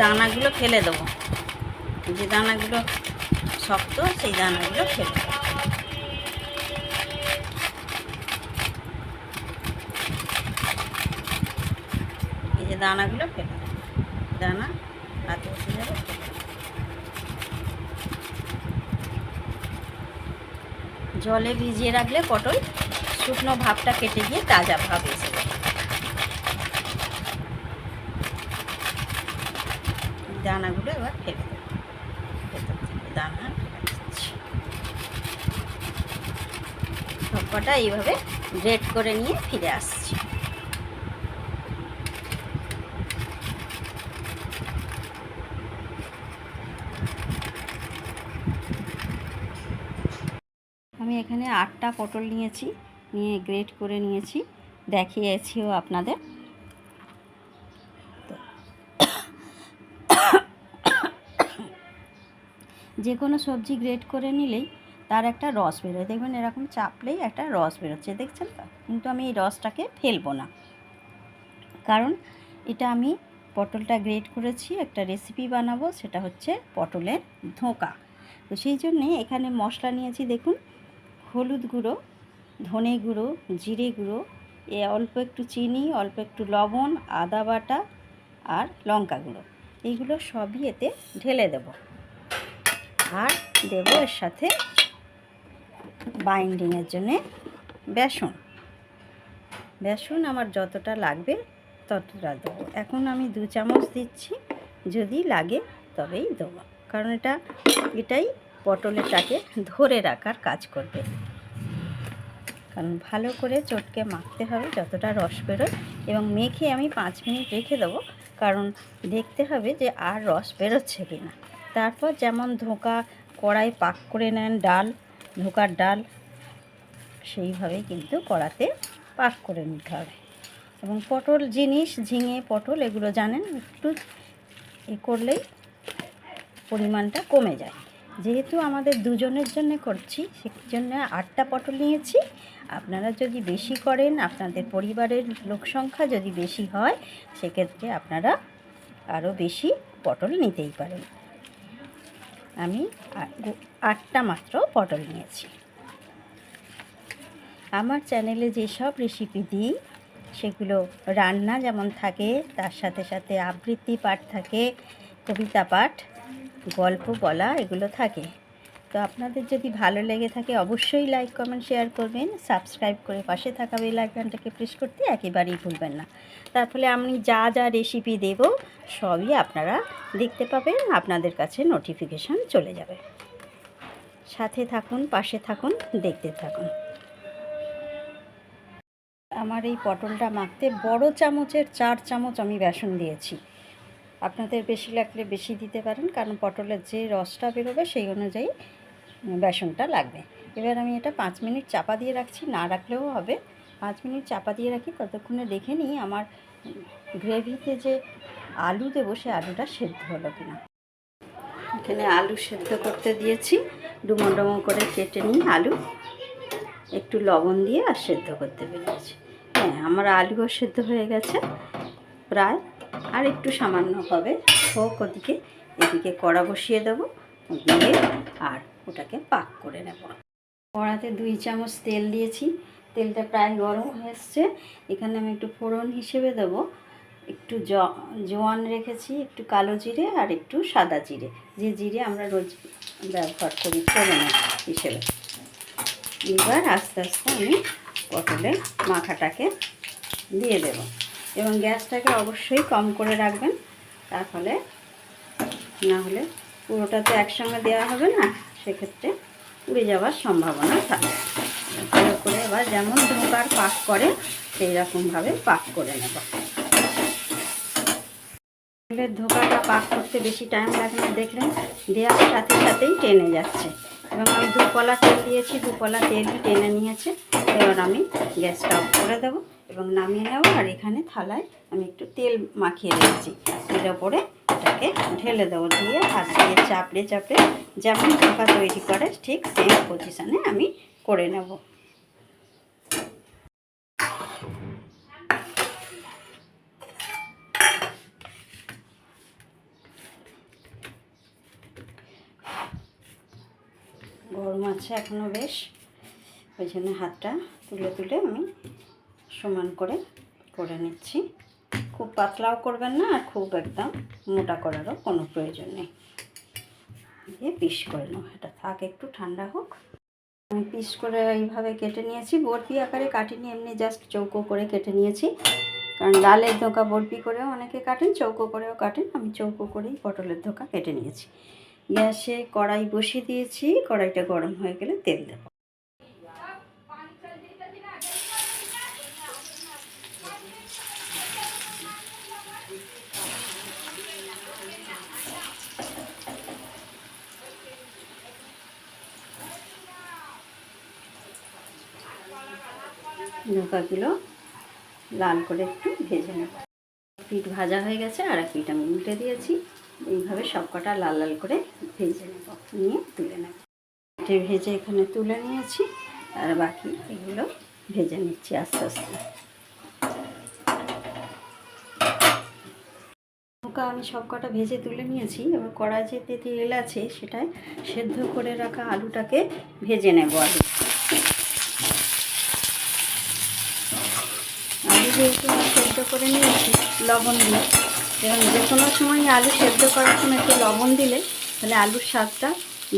দানাগুলো ফেলে দেবো। যে দানাগুলো শক্ত, সেই দানাগুলো ফেলে দেবো। এই যে দানাগুলো ফেলে দেবো। দানা হাতে এসে যাবে জলে ভিজিয়ে রাখলে পটল শুকনো ভাবটা কেটে গিয়ে তাজা ভাব এসে যাবে দানাগুলো এবার ফেলে দেবো। ভেতর দানা সবকটা এইভাবে গ্রেড করে নিয়ে ফিরে আসছি। আমি এখানে আটটা পটল নিয়েছি, নিয়ে গ্রেট করে নিয়েছি। দেখিয়েছিও আপনাদের তো যে কোনো সবজি গ্রেট করে নিলেই তার একটা রস বেরোয়। দেখবেন এরকম চাপলেই একটা রস বেরোচ্ছে, দেখছেন তো? কিন্তু আমি এই রসটাকে ফেলব না। কারণ এটা আমি পটলটা গ্রেট করেছি, একটা রেসিপি বানাবো, সেটা হচ্ছে পটলের ধোঁকা। তো সেই জন্যে এখানে মশলা নিয়েছি, দেখুন, হলুদ গুঁড়ো, ধনে গুঁড়ো, জিরে গুঁড়ো, এ অল্প একটু চিনি, অল্প একটু লবণ, আদা বাটা আর লঙ্কা গুঁড়ো। এইগুলো সবই এতে ঢেলে দেব। আর দেবো এর সাথে বাইন্ডিংয়ের জন্যে বেসন। বেসন আমার যতটা লাগবে ততটা দেবো। এখন আমি দু চামচ দিচ্ছি, যদি লাগে তবেই দেবো। কারণ এটা, এটাই পটলেরটাকে ধরে রাখার কাজ করবে। কারণ ভালো করে চটকে মাখতে হবে যতটা রস বেরোয়। এবং মেখে আমি পাঁচ মিনিট রেখে দেবো, কারণ দেখতে হবে যে আর রস বেরোচ্ছে কি না তারপর যেমন ধোঁকা কড়াই পাক করে নেন ডাল, ধোকার ডাল সেইভাবে কিন্তু কড়াতে পাক করে নিতে হবে। এবং পটল জিনিস, ঝিঙে, পটল এগুলো জানেন, একটু এ করলেই পরিমাণটা কমে যায়। যেহেতু আমাদের দুজনের জন্য করছি সেই জন্য আটটা পটল নিয়েছি। আপনারা যদি বেশি করেন, আপনাদের পরিবারের লোক সংখ্যা যদি বেশি হয়, সেক্ষেত্রে আপনারা আরও বেশি পটল নিতেই পারেন। আমি আটটা মাত্র পটল নিয়েছি। আমার চ্যানেলে যেসব রেসিপি দিই, সেগুলো রান্না যেমন থাকে, তার সাথে সাথে আবৃত্তি পাঠ থাকে, কবিতা পাঠ, গল্প বলা, এগুলো থাকে। তো আপনাদের যদি ভালো লেগে থাকে অবশ্যই লাইক কমেন্ট শেয়ার করবেন। সাবস্ক্রাইব করে পাশে থাকা বেল আইকনটাকে প্রেস করতে একেবারেই ভুলবেন না। তার ফলে আমি যা যা রেসিপি দেব, সবই আপনারা দেখতে পাবেন, আপনাদের কাছে নোটিফিকেশান চলে যাবে। সাথে থাকুন, পাশে থাকুন, দেখতে থাকুন। আমার এই পটলটা মাখতে বড় চামচের চার চামচ আমি বেসন দিয়েছি। আপনাদের বেশি লাগলে বেশি দিতে পারেন, কারণ পটলের যে রসটা বেরোবে সেই অনুযায়ী বেসনটা লাগবে। এবার আমি এটা পাঁচ মিনিট চাপা দিয়ে রাখছি, না রাখলেও হবে। পাঁচ মিনিট চাপা দিয়ে রাখি, ততক্ষণে দেখে নিই আমার গ্রেভিতে যে আলু দেবো, সে আলুটা সেদ্ধ হলো কিনা। এখানে আলু সেদ্ধ করতে দিয়েছি ডুমো ডুমো করে কেটে নিই আলু। একটু লবণ দিয়ে আর সেদ্ধ করতে পেরেছি হ্যাঁ আমার আলুও সেদ্ধ হয়ে গেছে, প্রায় আর একটু সামান্য হবে। হোক, ওদিকে, এদিকে কড়া বসিয়ে দেবো, দিয়ে আর ওটাকে পাক করে নেব। কড়াতে দুই চামচ তেল দিয়েছি। তেলটা প্রায় গরম হয়ে এসছে। এখানে আমি একটু ফোড়ন হিসেবে দেব। একটু জোয়ান রেখেছি, একটু কালো জিরে আর একটু সাদা জিরে। যে জিরে আমরা রোজ ব্যবহার করি ফোড়নের হিসেবে। এবার আস্তে আস্তে আমি পটলের মাখাটাকে দিয়ে দেব। এবং গ্যাসটাকে অবশ্যই কম করে রাখবেন তার ফলে না হলে পুরোটা তো একসঙ্গে দেওয়া হবে না, সেক্ষেত্রে উড়ে যাওয়ার সম্ভাবনা থাকে। ভালো করে এবার যেমন ধোকার পাক করে সেই রকমভাবে পাক করে নেব। ধোকাটা পাক করতে বেশি টাইম লাগে না, দেখলেন দেওয়ার সাথে সাথেই টেনে যাচ্ছে। এবং আমি দুপলা তেল দিয়েছি দুপলা তেলই টেনে নিয়েছে, এবার আমি গ্যাসটা অফ করে দেবো। এবং নামিয়ে নেওয়া আর এখানে থালায় আমি একটু তেল মাখিয়ে রেখেছি এর ওপরে এটাকে ঢেলে দেবো দিয়ে হাত দিয়ে চাপড়ে চাপড়ে যেমন ঢাকা তৈরি করে ঠিক সেম পজিশানে আমি করে নেব। গরম আছে এখনও বেশ, ওই জন্য হাতটা তুলে তুলে আমি সমান করে করে নিচ্ছি। খুব পাতলাও করবেন না আর খুব একদম মোটা করারও কোনো প্রয়োজন নেই। দিয়ে পিস করে নেব, এটা থাক, একটু ঠান্ডা হোক। আমি পিস করে এইভাবে কেটে নিয়েছি, বরফি আকারে কাটিনি, এমনি জাস্ট চৌকো করে কেটে নিয়েছি। কারণ ডালের ধোকা বরফি করেও অনেকে কাটেন, চৌকো করেও কাটেন, আমি চৌকো করেই পটলের ধোকা কেটে নিয়েছি। গ্যাসে কড়াই বসিয়ে দিয়েছি, কড়াইটা গরম হয়ে গেলে তেল দেব। ধোকাগুলো লাল করে একটু ভেজে নেব। পিঠ ভাজা হয়ে গেছে, আর এক পিঠ আমি উল্টে দিয়েছি। এইভাবে সবকটা লাল লাল করে ভেজে নেব, নিয়ে তুলে নেব। পিঠে ভেজে এখানে তুলে নিয়েছি, আর বাকি এগুলো ভেজে নিচ্ছি আস্তে আস্তে। নৌকা আমি সবকটা ভেজে তুলে নিয়েছি, এবার কড়াই যেতে তেল আছে সেটায় সেদ্ধ করে রাখা আলুটাকে ভেজে নেব আলু আলু যেহেতু আমি সেদ্ধ করে নিয়েছি লবণ দিয়ে, এবং যে কোনো সময় আলু সেদ্ধ করার সময় একটু লবণ দিলে তাহলে আলুর স্বাদটা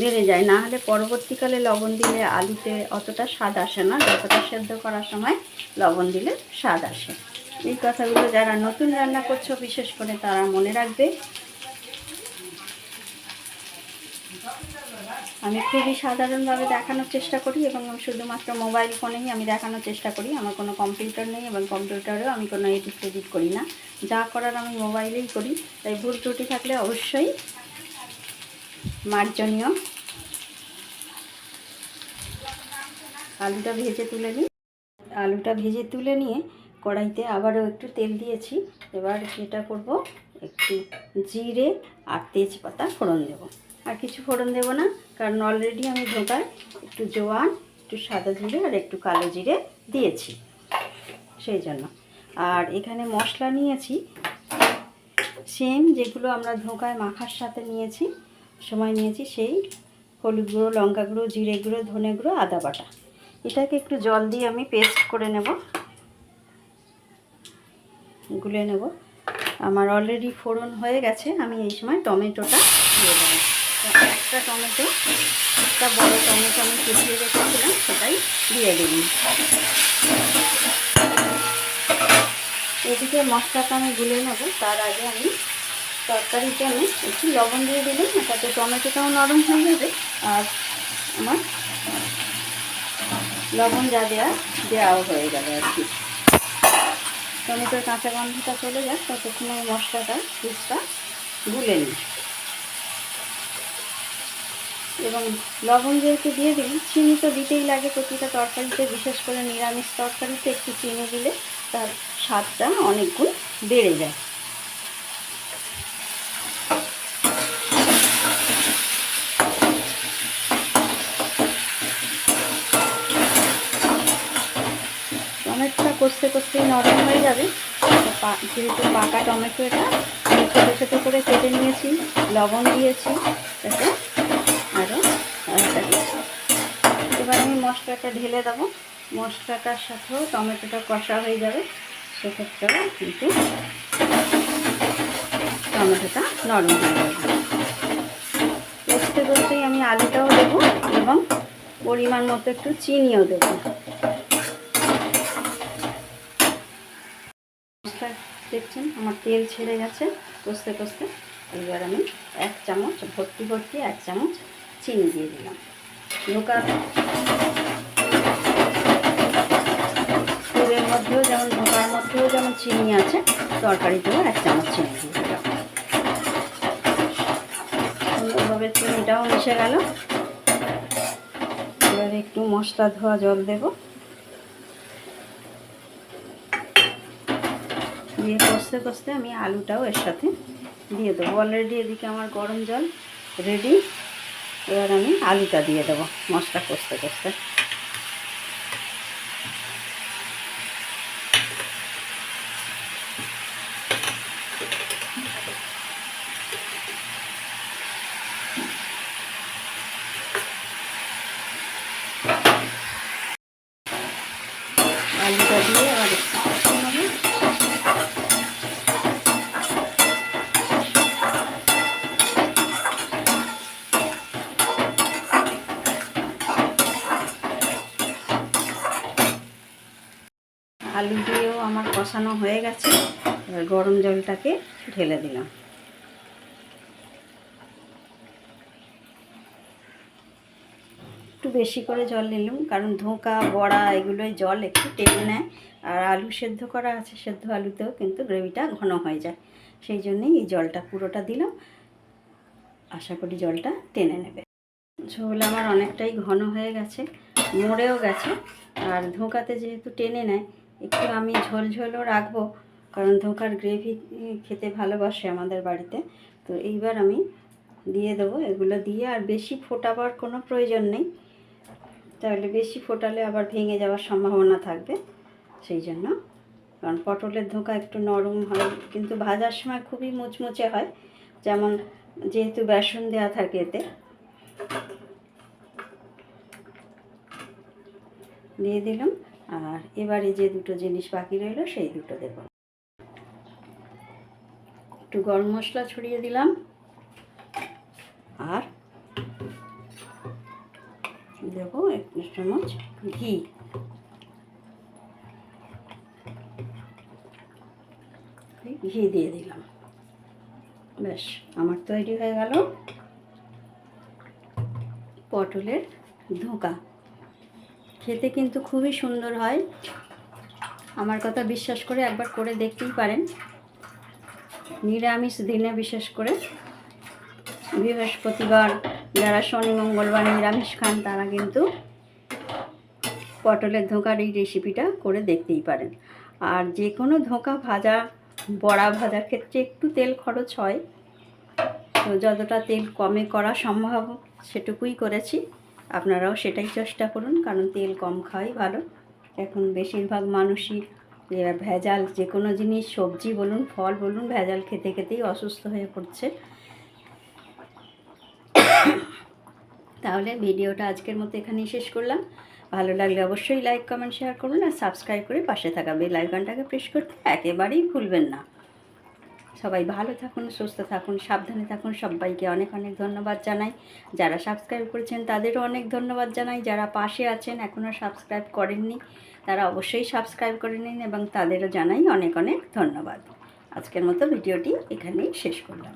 বেড়ে যায়। না হলে পরবর্তীকালে লবণ দিলে আলুতে অতটা স্বাদ আসে না, যতটা সেদ্ধ করার সময় লবণ দিলে স্বাদ আসে। এই কথাগুলো যারা নতুন রান্না করছ, বিশেষ করে তারা মনে রাখবে আমি খুবই সাধারণভাবে দেখানোর চেষ্টা করি এবং শুধুমাত্র মোবাইল ফোনেই আমি দেখানোর চেষ্টা করি। আমার কোনো কম্পিউটার নেই এবং কম্পিউটারেও আমি কোনো এডিট ফেডিট করি না। যা করার আমি মোবাইলেই করি। তাই ভুল ত্রুটি থাকলে অবশ্যই মার্জনীয়। আলুটা ভেজে তুলে নিই। আলুটা ভেজে তুলে নিয়ে কড়াইতে আবারও একটু তেল দিয়েছি। এবার যেটা করব একটু জিরে আর তেজপাতা ফোড়ন দেবো। আর কিছু ফোড়ন দেবো না, কারণ অলরেডি আমি ধোকায় একটু জোয়ান, একটু সাদা জিরে আর একটু কালো জিরে দিয়েছি, সেই জন্য। আর এখানে মশলা নিয়েছি সেম যেগুলো আমরা ধোকায় মাখার সাথে নিয়েছি, সময় নিয়েছি সেই হলুদ গুঁড়ো, লঙ্কা গুঁড়ো, জিরে গুঁড়ো, ধনে গুঁড়ো, আদা বাটা। এটাকে একটু জল দিয়ে আমি পেস্ট করে নেব, গুলে নেব। আমার অলরেডি ফোড়ন হয়ে গেছে, আমি এই সময় টমেটোটা দিয়ে দেবো। একটা টমেটো, একটা বড় টমেটো আমি কুচিয়ে রেখেছিলাম, সেটাই দিয়ে দিই এদিকে মশলাটা আমি গুলে নেব, তার আগে আমি তরকারিতে আমি একটু লবণ দিয়ে দিলাম, তাতে টমেটোটাও নরম হয়ে যাবে, আর আমার লবণ যা দেওয়া দেওয়াও হয়ে যাবে আর কি। টমেটোর কাঁচা গন্ধটা চলে যাক, ততক্ষণ মশলাটা পিসটা গুলে নিই। এবং লবণ যেহেতু দিয়ে দিই চিনি তো দিতেই লাগে প্রতিটা তরকারিতে, বিশেষ করে নিরামিষ তরকারিতে একটু চিনি দিলে তার স্বাদটা অনেক গুণ বেড়ে যায়। টমেটোটা কষতে কষতেই নরম হয়ে যাবে। যেহেতু পাকা টমেটো এটা ছোটো ছোটো করে কেটে নিয়েছি, লবণ দিয়েছি, তাতে আরও এবার আমি মশলাটা ঢেলে দেবো। মশলাটার সাথেও টমেটোটা কষা হয়ে যাবে। সেক্ষেত্রেও কিন্তু টমেটোটা নরম হয়ে যাবে। কষতে কষতেই আমি আলুটাও দেবো এবং পরিমাণ মতো একটু চিনিও দেবো। মশলা দেখছেন, আমার তেল ছেড়ে গেছে কষতে কষতে। এবার আমি এক চামচ, ভর্তি ভর্তি এক চামচ চিনি দিয়ে দিলাম। ধোকা ফুলের মধ্যেও যেমন ধোকার মধ্যেও যেমন চিনি আছে, তরকারিতেও এক চামচ চিনি সুন্দরভাবে চিনিটাও মিশে গেল। এবার একটু মশলা ধোয়া জল দেব। দিয়ে কষতে কষতে আমি আলুটাও এর সাথে দিয়ে দেবো। অলরেডি এদিকে আমার গরম জল রেডি এবার আমি আলুটা দিয়ে দেবো মশলা কষতে কষতে আলুটা দিয়ে আবার একটু কষিয়ে নেব আলু দিয়েও আমার কষানো হয়ে গেছে। এবার গরম জলটাকে ঢেলে দিলাম। একটু বেশি করে জল নিলাম, কারণ ধোঁকা, বড়া এগুলোই জল একটু টেনে নেয়। আর আলু সেদ্ধ করা আছে, সেদ্ধ আলুতেও কিন্তু গ্রেভিটা ঘন হয়ে যায়। সেই জন্যেই এই জলটা পুরোটা দিলাম। আশা করি জলটা টেনে নেবে। ঝোল আমার অনেকটাই ঘন হয়ে গেছে, মরেও গেছে। আর ধোঁকাতে যেহেতু টেনে নেয় একটু আমি ঝোল ঝোলও রাখব, কারণ ধোঁকার গ্রেভি খেতে ভালোবাসে আমাদের বাড়িতে। তো এইবার আমি দিয়ে দেবো এগুলো দিয়ে, আর বেশি ফোটাবার কোনো প্রয়োজন নেই। তাহলে বেশি ফোটালে আবার ভেঙে যাওয়ার সম্ভাবনা থাকবে, সেই জন্য। কারণ পটলের ধোঁকা একটু নরম হয়, কিন্তু ভাজার সময় খুবই মুচমুচে হয়। যেমন যেহেতু বেসন দেওয়া থাকে এতে। দিয়ে দিলাম। আর এবারে যে দুটো জিনিস বাকি রইল, সেই দুটো দেব। একটু গরম মশলা ছড়িয়ে দিলাম। আর দেব এক চামচ ঘি। ঘি দিয়ে দিলাম। ব্যাস, আমার তৈরি হয়ে গেল পটলের ধোঁকা। খেতে কিন্তু খুবই সুন্দর হয়। আমার কথা বিশ্বাস করে একবার করে দেখতেই পারেন। নিরামিষ দিনে বিশেষ করে বৃহস্পতিবার যারা শনি, মঙ্গলবার নিরামিষ খান, তারা কিন্তু পটলের ধোঁকার এই রেসিপিটা করে দেখতেই পারেন। আর যে কোনো ধোঁকা ভাজা, বড়া ভাজার ক্ষেত্রে একটু তেল খরচ হয়। তো যতটা তেল কমে করা সম্ভব, সেটুকুই করেছি। আপনারাও সেটাই চেষ্টা করুন, কারণ তেল কম খাওয়াই ভালো। এখন বেশিরভাগ মানুষই ভেজাল, যে কোনো জিনিস, সবজি বলুন, ফল বলুন, ভেজাল খেতে খেতেই অসুস্থ হয়ে পড়ছে। তাহলে ভিডিওটা আজকের মতো এখানেই শেষ করলাম। ভালো লাগলে অবশ্যই লাইক, কমেন্ট, শেয়ার করুন আর সাবস্ক্রাইব করে পাশে থাকা বেল আইকনটাকে প্রেস করতে একেবারেই ভুলবেন না। সবাই ভালো থাকুন, সুস্থ থাকুন, সাবধানে থাকুন। সবাইকে অনেক অনেক ধন্যবাদ জানাই। যারা সাবস্ক্রাইব করেছেন, তাদেরও অনেক ধন্যবাদ জানাই। যারা পাশে আছেন এখনও সাবস্ক্রাইব করেননি, তারা অবশ্যই সাবস্ক্রাইব করে নিন এবং তাদেরও জানাই অনেক অনেক ধন্যবাদ। আজকের মতো ভিডিওটি এখানেই শেষ করলাম।